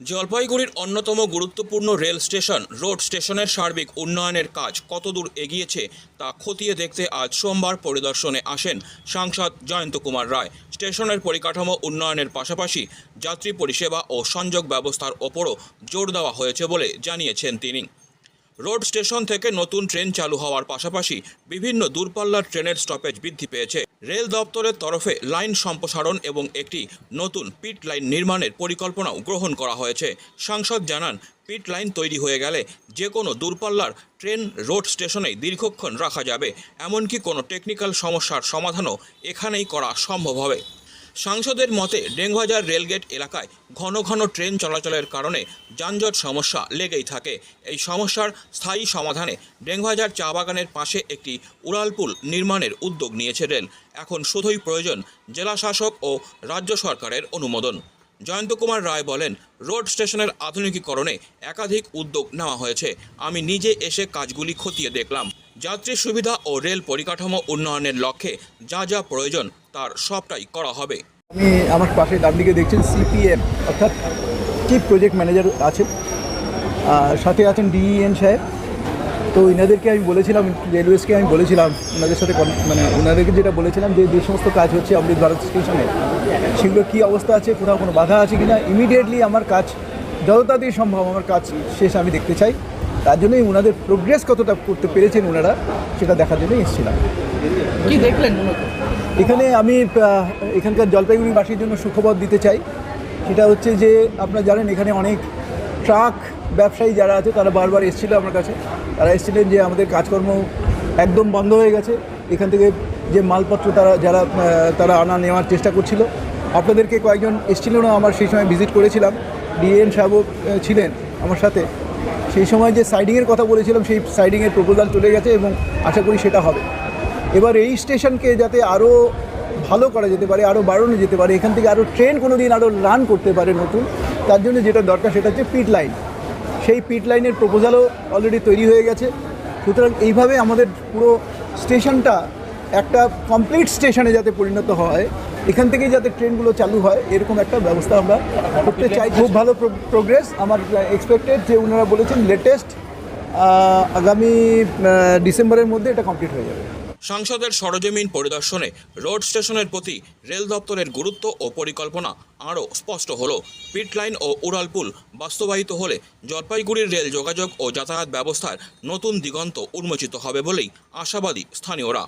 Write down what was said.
জলপাইগুড়ির অন্যতম গুরুত্বপূর্ণ রেল স্টেশন, রোড স্টেশনের সার্বিক উন্নয়নের কাজ কতদূর এগিয়েছে তা খতিয়ে দেখতে আজ সোমবার পরিদর্শনে আসেন সাংসদ জয়ন্ত কুমার রায়। স্টেশনের পরিকাঠামো উন্নয়নের পাশাপাশি যাত্রী পরিষেবা ও সংযোগ ব্যবস্থার ওপরও জোর দেওয়া হয়েছে বলে জানিয়েছেন তিনি। রোড স্টেশন থেকে নতুন ট্রেন চালু হওয়ার পাশাপাশি বিভিন্ন দূরপাল্লার ট্রেনের স্টপেজ বৃদ্ধি পেয়েছে। রেল দপ্তরের তরফে লাইন সম্প্রসারণ এবং একটি নতুন পিট লাইন নির্মাণের পরিকল্পনাও গ্রহণ করা হয়েছে। সাংসদ জানান পিট লাইন তৈরি হয়ে গেলে যে কোনো দূরপাল্লার ট্রেন রোড স্টেশনেই দীর্ঘক্ষণ রাখা যাবে। এমনকি কোনো টেকনিক্যাল সমস্যার সমাধানও এখানেই করা সম্ভব হবে। সাংসদের মতে ডেঙ্গুবাজার রেলগেট এলাকায় ঘন ঘন ট্রেন চলাচলের কারণে যানজট সমস্যা লেগেই থাকে। এই সমস্যার স্থায়ী সমাধানে ডেঙ্গুবাজার চা বাগানের পাশে একটি উড়ালপুল নির্মাণের উদ্যোগ নিয়েছে রেল। এখন শুধুই প্রয়োজন জেলা শাসক ও রাজ্য সরকারের অনুমোদন। জয়ন্ত কুমার রায় বলেন, রোড স্টেশনের আধুনিকীকরণে একাধিক উদ্যোগ নেওয়া হয়েছে। আমি নিজে এসে কাজগুলি খতিয়ে দেখলাম। যাত্রী সুবিধা ও রেল পরিকাঠামো উন্নয়নের লক্ষ্যে যা যা প্রয়োজন তার সবটাই করা হবে। আমি আমার পাশে ডান দিকে দেখছেন সিপিএম অর্থাৎ চিফ প্রজেক্ট ম্যানেজার আছেন। সাথে আছেন ডিইএন সাহেব। তো এনাদেরকে আমি বলেছিলাম, রেলওয়েজকে আমি বলেছিলাম, ওনাদের সাথে মানে ওনাদেরকে যেটা বলেছিলাম যে যে সমস্ত কাজ হচ্ছে অমৃত ভারত স্টেশনে, সেগুলো কী অবস্থা আছে, কোথাও কোনো বাধা আছে কি না ইমিডিয়েটলি আমার কাজ যত তাড়াতাড়ি সম্ভব আমার কাজ শেষ আমি দেখতে চাই। তার জন্যই ওনাদের প্রোগ্রেস কতটা করতে পেরেছেন ওনারা সেটা দেখার জন্যই এসেছিলাম। কি দেখলেন এখানে আমি এখানকার জলপাইগুড়িবাসীর জন্য সুখবর দিতে চাই। সেটা হচ্ছে যে আপনারা জানেন এখানে অনেক ট্রাক ব্যবসায়ী যারা আছে তারা বারবার এসেছিল আমার কাছে। তারা এসেছিলেন যে আমাদের কাজকর্ম একদম বন্ধ হয়ে গেছে। এখান থেকে যে মালপত্র তারা যারা তারা আনা নেওয়ার চেষ্টা করছিল। আপনাদেরকে কয়েকজন এসেছিল না আমার সেই সময় ভিজিট করেছিলাম। ডিএন সাহেবও আহ, ছিলেন আমার সাথে। সেই সময় যে সাইডিংয়ের কথা বলেছিলাম, সেই সাইডিংয়ের প্রপোজাল চলে গেছে এবং আশা করি সেটা হবে। এবার এই স্টেশনকে যাতে আরও ভালো করা যেতে পারে আরও বাড়ানো যেতে পারে, এখান থেকে আরও ট্রেন কোনো দিন আরও রান করতে পারে নতুন, তার জন্য যেটা দরকার সেটা হচ্ছে পিট লাইন সেই পিট লাইনের প্রপোজালও অলরেডি তৈরি হয়ে গেছে। সুতরাং এইভাবে আমাদের পুরো স্টেশনটা একটা কমপ্লিট স্টেশনে যাতে পরিণত হয় এখান থেকেই যাতে ট্রেনগুলো চালু হয়, এরকম একটা ব্যবস্থা আমরা করতে চাই। খুব ভালো প্রোগ্রেস আমার এক্সপেক্টেড যে ওনারা বলেছেন লেটেস্ট আগামী ডিসেম্বরের মধ্যে এটা কমপ্লিট হয়ে যাবে। সাংসদের সরজমিন পরিদর্শনে রোড স্টেশনের প্রতি রেল দপ্তরের গুরুত্ব ও পরিকল্পনা আরও স্পষ্ট হল। পিট লাইন ও উড়ালপুল বাস্তবায়িত হলে জলপাইগুড়ির রেল যোগাযোগ ও যাতায়াত ব্যবস্থার নতুন দিগন্ত উন্মোচিত হবে বলেই আশাবাদী স্থানীয়রা।